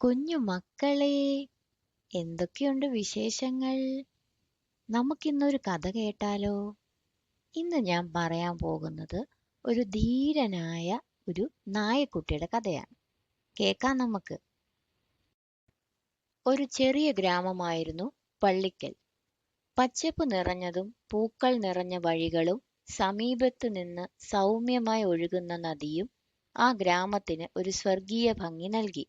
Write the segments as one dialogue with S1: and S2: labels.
S1: കുഞ്ഞു മക്കളെ എന്തൊക്കെയുണ്ട് വിശേഷങ്ങൾ? നമുക്കിന്നൊരു കഥ കേട്ടാലോ? ഇന്ന് ഞാൻ പറയാൻ പോകുന്നത് ഒരു ധീരനായ ഒരു നായക്കുട്ടിയുടെ കഥയാണ്. കേൾക്കാം നമുക്ക്. ഒരു ചെറിയ ഗ്രാമമായിരുന്നു പള്ളിക്കൽ. പച്ചപ്പ് നിറഞ്ഞതും പൂക്കൾ നിറഞ്ഞ വഴികളും സമീപത്ത് നിന്ന് സൗമ്യമായി ഒഴുകുന്ന നദിയും ആ ഗ്രാമത്തിന് ഒരു സ്വർഗീയ ഭംഗി നൽകി.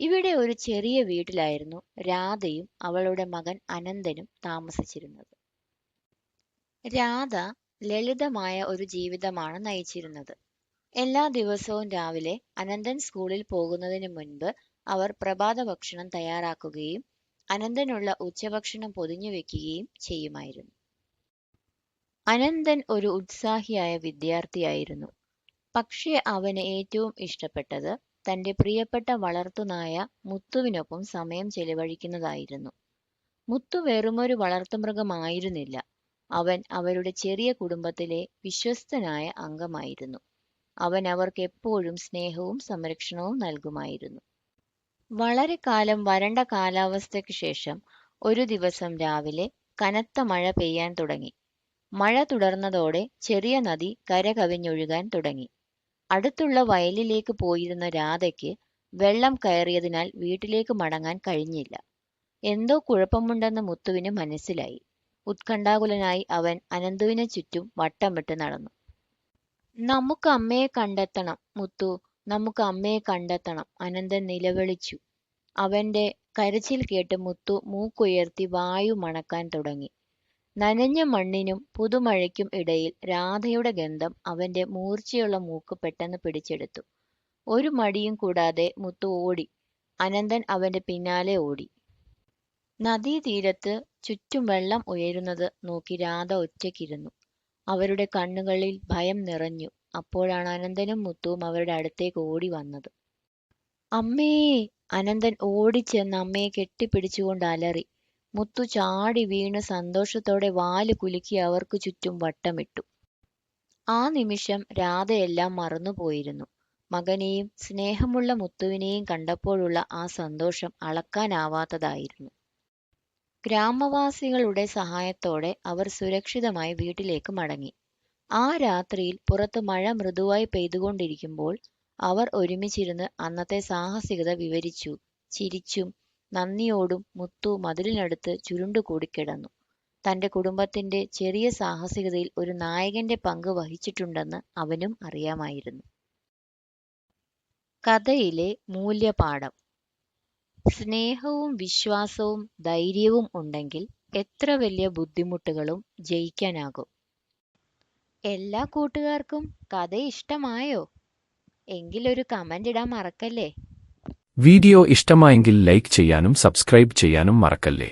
S1: ഇവിടെ ഒരു ചെറിയ വീട്ടിലായിരുന്നു രാധയും അവളുടെ മകൻ അനന്തനും താമസിച്ചിരുന്നത്. രാധ ലളിതമായ ഒരു ജീവിതമാണ് നയിച്ചിരുന്നത്. എല്ലാ ദിവസവും രാവിലെ അനന്തൻ സ്കൂളിൽ പോകുന്നതിന് മുൻപ് അവർ പ്രഭാത ഭക്ഷണം തയ്യാറാക്കുകയും അനന്തനുള്ള ഉച്ചഭക്ഷണം പൊതിഞ്ഞു വെക്കുകയും ചെയ്യുമായിരുന്നു. അനന്തൻ ഒരു ഉത്സാഹിയായ വിദ്യാർത്ഥിയായിരുന്നു. പക്ഷേ അവന് ഏറ്റവും ഇഷ്ടപ്പെട്ടത് തന്റെ പ്രിയപ്പെട്ട വളർത്തുനായ മുത്തുവിനൊപ്പം സമയം ചെലവഴിക്കുന്നതായിരുന്നു. മുത്തു വെറുമൊരു വളർത്തുമൃഗമായിരുന്നില്ല. അവൻ അവരുടെ ചെറിയ കുടുംബത്തിലെ വിശ്വസ്തനായ അംഗമായിരുന്നു. അവൻ അവർക്ക് എപ്പോഴും സ്നേഹവും സംരക്ഷണവും നൽകുമായിരുന്നു. വളരെ കാലം വരണ്ട കാലാവസ്ഥയ്ക്ക് ശേഷം ഒരു ദിവസം രാവിലെ കനത്ത മഴ പെയ്യാൻ തുടങ്ങി. മഴ തുടർന്നതോടെ ചെറിയ നദി കരകവിഞ്ഞൊഴുകാൻ തുടങ്ങി. അടുത്തുള്ള വയലിലേക്ക് പോയിരുന്ന രാധയ്ക്ക് വെള്ളം കയറിയതിനാൽ വീട്ടിലേക്ക് മടങ്ങാൻ കഴിഞ്ഞില്ല. എന്തോ കുഴപ്പമുണ്ടെന്ന് മുത്തുവിന് മനസ്സിലായി. ഉത്കണ്ഠാകുലനായി അവൻ അനന്തുവിനെ ചുറ്റും വട്ടം വിട്ട് നടന്നു. നമുക്ക് അമ്മയെ കണ്ടെത്തണം മുത്തു നമുക്ക് അമ്മയെ കണ്ടെത്തണം അനന്തൻ നിലവിളിച്ചു. അവന്റെ കരച്ചിൽ കേട്ട് മുത്തു മൂക്കുയർത്തി വായു മണക്കാൻ തുടങ്ങി. നനഞ്ഞ മണ്ണിനും പുതുമഴയ്ക്കും ഇടയിൽ രാധയുടെ ഗന്ധം അവന്റെ മൂർച്ചയുള്ള മൂക്ക് പെട്ടെന്ന് പിടിച്ചെടുത്തു. ഒരു മടിയും കൂടാതെ മുത്തു ഓടി. അനന്തൻ അവന്റെ പിന്നാലെ ഓടി. നദീതീരത്ത് ചുറ്റും വെള്ളം ഉയരുന്നത് നോക്കി രാധ ഒറ്റയ്ക്കിരുന്നു. അവരുടെ കണ്ണുകളിൽ ഭയം നിറഞ്ഞു. അപ്പോഴാണ് അനന്തനും മുത്തുവും അവരുടെ അടുത്തേക്ക് ഓടി വന്നത്. അമ്മേ! അനന്തൻ ഓടിച്ചെന്ന് അമ്മയെ കെട്ടിപ്പിടിച്ചുകൊണ്ട് അലറി. മുത്തു ചാടി വീണ് സന്തോഷത്തോടെ വാൽ കുലുക്കി അവർക്ക് ചുറ്റും വട്ടമിട്ടു. ആ നിമിഷം രാധയെല്ലാം മറന്നുപോയിരുന്നു മകനെയും സ്നേഹമുള്ള മുത്തുവിനെയും കണ്ടപ്പോഴുള്ള ആ സന്തോഷം അളക്കാനാവാത്തതായിരുന്നു. ഗ്രാമവാസികളുടെ സഹായത്തോടെ അവർ സുരക്ഷിതമായി വീട്ടിലേക്ക് മടങ്ങി. ആ രാത്രിയിൽ പുറത്ത് മഴ മൃദുവായി പെയ്തുകൊണ്ടിരിക്കുമ്പോൾ അവർ ഒരുമിച്ചിരുന്ന് അന്നത്തെ സാഹസികത വിവരിച്ചു ചിരിച്ചും നന്ദിയോടും മുത്തു മതിലിനടുത്ത് ചുരുണ്ടുകൂടിക്കിടന്നു തന്റെ കുടുംബത്തിന്റെ ചെറിയ സാഹസികതയിൽ ഒരു നായകന്റെ പങ്ക് വഹിച്ചിട്ടുണ്ടെന്ന് അവനും അറിയാമായിരുന്നു. കഥയിലെ മൂല്യപാഠം. സ്നേഹവും വിശ്വാസവും ധൈര്യവും ഉണ്ടെങ്കിൽ എത്ര വലിയ ബുദ്ധിമുട്ടുകളും ജയിക്കാനാകും. എല്ലാ കൂട്ടുകാർക്കും കഥ ഇഷ്ടമായോ എങ്കിലൊരു കമന്റ് ഇടാൻ മറക്കല്ലേ?
S2: വീഡിയോ ഇഷ്ടമായെങ്കിൽ ലൈക്ക് ചെയ്യാനും സബ്സ്ക്രൈബ് ചെയ്യാനും മറക്കല്ലേ?